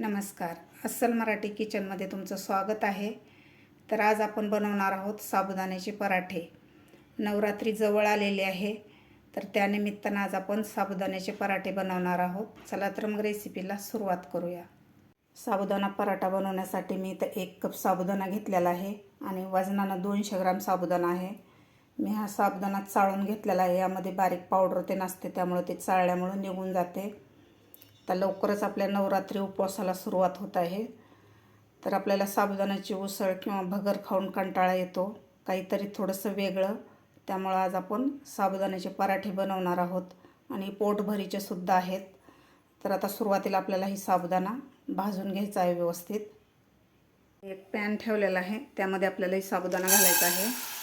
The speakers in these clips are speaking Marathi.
नमस्कार. अस्सल मराठी किचनमध्ये तुमचं स्वागत आहे. तर आज आपण बनवणार आहोत साबुदाण्याचे पराठे. नवरात्री जवळ आलेली आहे. तर त्यानिमित्तानं आज आपण साबुदाण्याचे पराठे बनवणार आहोत. चला तर मग रेसिपीला सुरुवात करूया. साबुदाणा पराठा बनवण्यासाठी मी इथं एक कप साबुदाणा घेतलेला आहे आणि वजनानं दोनशे ग्राम साबुदाणा आहे. मी हा साबुदाणा चाळून घेतलेला आहे. यामध्ये बारीक पावडर ते नसते त्यामुळे ते चाळल्यामुळे निघून जाते. तर लवकरच आपल्या नवरात्री उपवासाला सुरुवात होत आहे. तर आपल्याला साबुदाण्याची उसळ किंवा भगर खाऊन कंटाळा येतो. काहीतरी थोडंसं वेगळं. त्यामुळं आज आपण साबुदाण्याचे पराठे बनवणार आहोत. आणि पोटभरीचे सुद्धा आहेत. तर आता सुरुवातीला आपल्याला ही साबुदाणा भाजून घ्यायचा आहे व्यवस्थित. एक पॅन ठेवलेला आहे. त्यामध्ये आपल्याला ही साबुदाणा घालायचा आहे.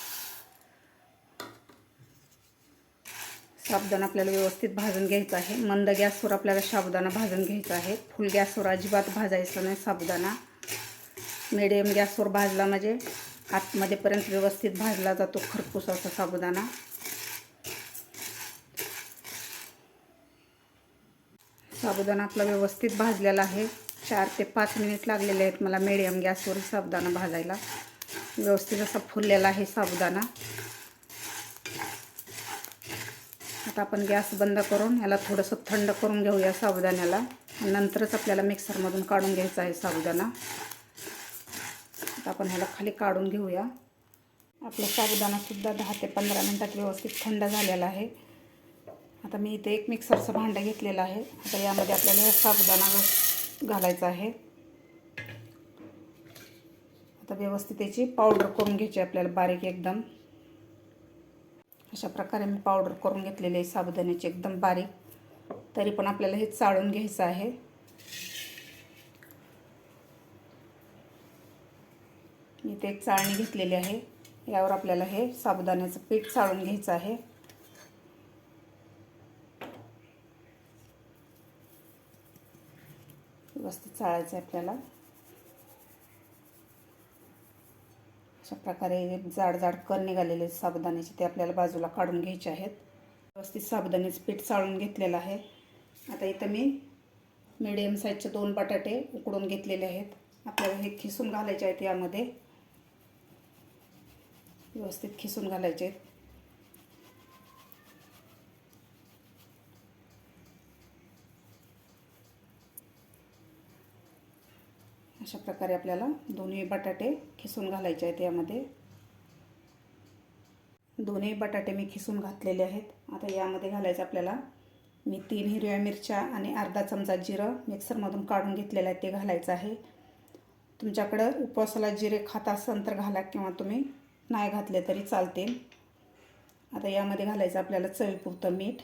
साबुदाणा आपल्याला व्यवस्थित भाजून घ्यायचा आहे. मंद गॅसवर आपल्याला साबुदाणा भाजून घ्यायचा आहे. फुल गॅसवर अजिबात भाजायचं नाही साबुदाणा. मिडियम गॅसवर भाजला म्हणजे आतमध्येपर्यंत व्यवस्थित भाजला जातो खरपूस असा साबुदाणा. साबुदाणा आपला व्यवस्थित भाजलेला आहे. चार ते पाच मिनिट लागलेले आहेत मला मिडियम गॅसवर साबुदाणा भाजायला. व्यवस्थित असा फुललेला आहे साबुदाणा. आता आपण गॅस बंद करून याला थोडंसं थंड करून घेऊया साबुदाण्याला. नंतरच आपल्याला मिक्सरमधून काढून घ्यायचा आहे साबुदाणा. आता आपण ह्याला खाली काढून घेऊया. आपला साबुदाणासुद्धा दहा ते पंधरा मिनटात व्यवस्थित थंड झालेला आहे. आता मी इथे एक मिक्सरचं भांडं घेतलेलं आहे. आता यामध्ये आपल्याला साबुदाणा घालायचा आहे. आता व्यवस्थित त्याची पावडर करून घ्यायची आपल्याला बारीक एकदम. अशा प्रकारे मी पावडर करून घेतलेले आहे. साबुदाण्याची एकदम बारीक. तरी पण आपल्याला हे चाळून घ्यायचं आहे. मी इथे एक चाळणी घेतलेली आहे. यावर आपल्याला हे साबुदाण्याचं पीठ चाळून घ्यायचं आहे. व्यवस्थित चाळायचं आहे आपल्याला. अशा प्रकारे जाड जाड कण निघालेले साबुदाण्याचे ते आपल्याला बाजूला काढून घ्यायचे आहेत. व्यवस्थित साबुदाण्याचं पीठ चाळून घेतलेलं आहे. आता इथं मी मिडियम साईजचे दोन बटाटे उकडून घेतलेले आहेत. आपल्याला हे खिसून घालायचे आहेत यामध्ये. व्यवस्थित खिसून घालायचे आहेत. अशा प्रकारे आपल्याला दोन्ही बटाटे खिसून घालायचे आहेत यामध्ये. दोन्ही बटाटे मी खिसून घातलेले आहेत. आता यामध्ये घालायचं आपल्याला मी तीन हिरव्या मिरच्या आणि अर्धा चमचा जिरं मिक्सरमधून काढून घेतलेलं आहे ते घालायचं आहे. तुमच्याकडं उपवासाला जिरे खात असाल तर घाला किंवा तुम्ही नाही घातले तरी चालतील. आता यामध्ये घालायचं आपल्याला चवीपुरतं मीठ.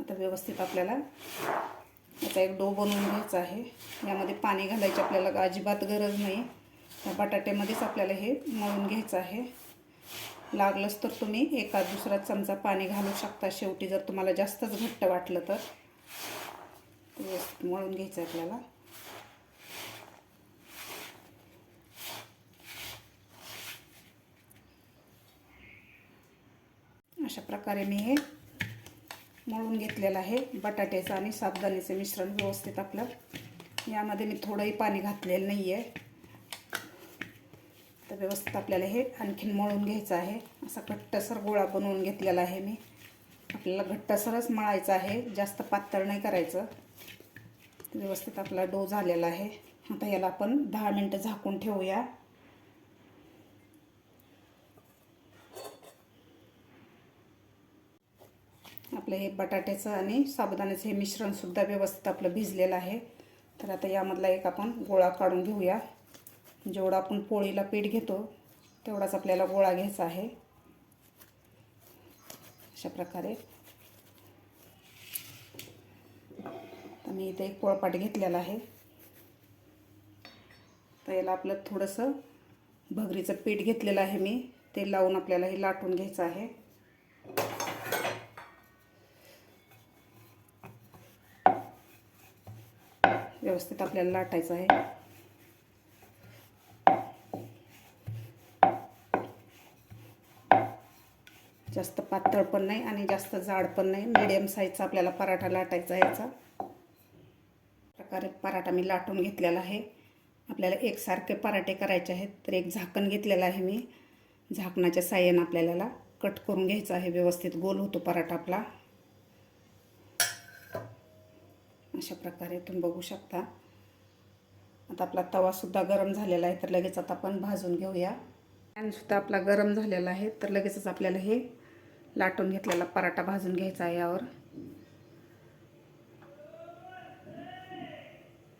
आता व्यवस्थित आपल्याला याचा एक डो बनवून घ्यायचा आहे. यामध्ये पाणी घालायची आपल्याला अजिबात गरज नाही. या बटाट्यामध्येच आपल्याला हे मळून घ्यायचं आहे. लागलंच तर तुम्ही एका दुसरा चमचा पाणी घालू शकता. शेवटी जर तुम्हाला जास्तच घट्ट वाटलं तर. व्यवस्थित मळून घ्यायचं आहे आपल्याला. अशा प्रकारे मी हे मळून घेतलेलं आहे. बटाट्याचं आणि साबुदाण्याचं मिश्रण व्यवस्थित आपलं. यामध्ये मी थोडंही पाणी घातलेलं नाही आहे तर व्यवस्थित आपल्याला हे आणखीन मळून घ्यायचं आहे. असा घट्टसर गोळा बनवून घेतलेला आहे मी. आपल्याला घट्टसरच मळायचं आहे. जास्त पातळ नाही करायचं. व्यवस्थित आपला डो झालेला आहे. आता याला आपण दहा मिनटं झाकून ठेवूया. आपलं हे बटाट्याचं आणि साबुदाण्याचं हे मिश्रणसुद्धा व्यवस्थित आपलं भिजलेलं आहे. तर आता यामधला एक आपण गोळा काढून घेऊया. जेवढा आपण पोळीला पीठ घेतो तेवढाच आपल्याला गोळा घ्यायचा आहे. अशा प्रकारे. तर मी इथे एक पोळपाट घेतलेला आहे. तर याला आपलं थोडंसं भगरीचं पीठ घेतलेलं आहे मी. ते लावून आपल्याला हे लाटून घ्यायचं आहे. व्यवस्थित आपल्याला लाटायचं आहे. जास्त पातळ पण नाही आणि जास्त जाड पण नाही. मिडियम साईजचा आपल्याला पराठा लाटायचा याचा. प्रकारे पराठा मी लाटून घेतलेला आहे. आपल्याला एकसारखे पराठे करायचे आहेत तर एक झाकण घेतलेलं आहे मी. झाकणाच्या साह्यानं आपल्याला कट करून घ्यायचं आहे. व्यवस्थित गोल होतो पराठा आपला. अशा प्रकारे तुम्ही बघू शकता. आता आपला तवासुद्धा गरम झालेला आहे तर लगेच आता आपण भाजून घेऊया. पॅनसुद्धा आपला गरम झालेला आहे तर लगेचच आपल्याला हे लाटून घेतलेला पराठा भाजून घ्यायचा आहे यावर.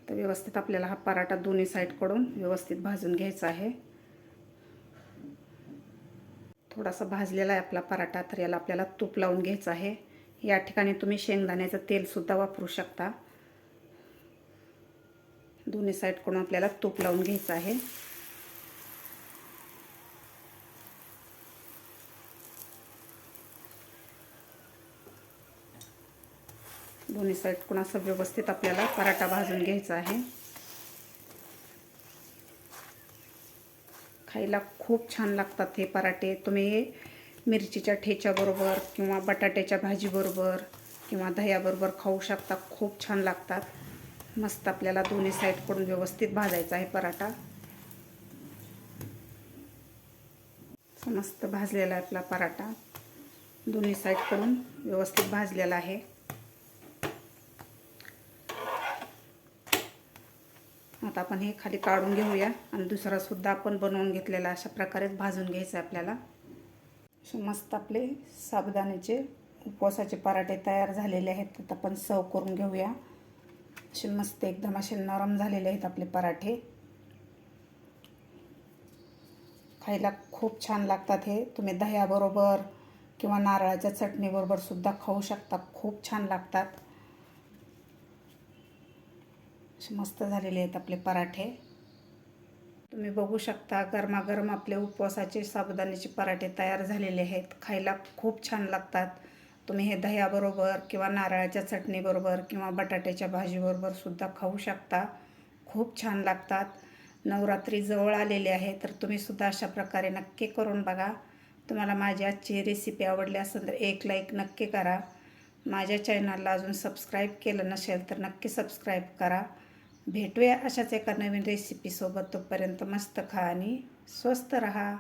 तर व्यवस्थित आपल्याला हा पराठा दोन्ही साईडकडून व्यवस्थित भाजून घ्यायचा आहे. थोडासा भाजलेला आहे आपला पराठा तर याला आपल्याला तूप लावून घ्यायचा आहे. या ठिकाणी तुम्ही शेंगदाण्याचं तेलसुद्धा वापरू शकता. दोन्ही साईडकडून आपल्याला तूप लावून घ्यायचं आहे. दोन्ही साईडकडून असं व्यवस्थित आपल्याला पराठा भाजून घ्यायचा आहे. खायला खूप छान लागतात हे पराठे. तुम्ही मिरचीच्या ठेच्याबरोबर किंवा बटाट्याच्या भाजीबरोबर किंवा दह्याबरोबर खाऊ शकता. खूप छान लागतात. मस्त आपल्याला दोन्ही साईडकडून व्यवस्थित भाजायचा आहे पराठा. मस्त भाजलेला आहे आपला पराठा. दोन्ही साईडकडून व्यवस्थित भाजलेला आहे. आता आपण हे खाली काढून घेऊया आणि दुसरा सुद्धा आपण बनवून घेतलेला अशा प्रकारेच भाजून घ्यायचं आहे आपल्याला. मस्त आपले साबुदाण्याचे उपवासाचे पराठे तयार झालेले आहेत. तर आपण सर्व करून घेऊया. असे मस्त एकदम असे नरम झालेले आहेत आपले पराठे. खायला खूप छान लागतात हे. तुम्ही दह्याबरोबर किंवा नारळाच्या चटणीबरोबर सुद्धा खाऊ शकता. खूप छान लागतात. असे मस्त झालेले आहेत आपले पराठे. तुम्ही बघू शकता गरमागरम आपले उपवासाचे साबुदाण्याचे पराठे तयार झालेले आहेत. खायला खूप छान लागतात. तुम्ही हे दह्याबरोबर किंवा नारळाच्या चटणीबरोबर किंवा बटाट्याच्या भाजीबरोबर सुद्धा खाऊ शकता. खूप छान लागतात. नवरात्री जवळ आलेली आहे तर तुम्ही सुद्धा अशा प्रकारे नक्की करून बघा. तुम्हाला माझी आजची रेसिपी आवडली असेल तर एक लाईक नक्की करा. माझ्या चॅनलला अजून सबस्क्राईब केलं नसेल तर नक्की सबस्क्राईब करा. भेटूया अशाच एका नवीन रेसिपीसोबत तोपर्यंत मस्त खा आणि स्वस्त रहा.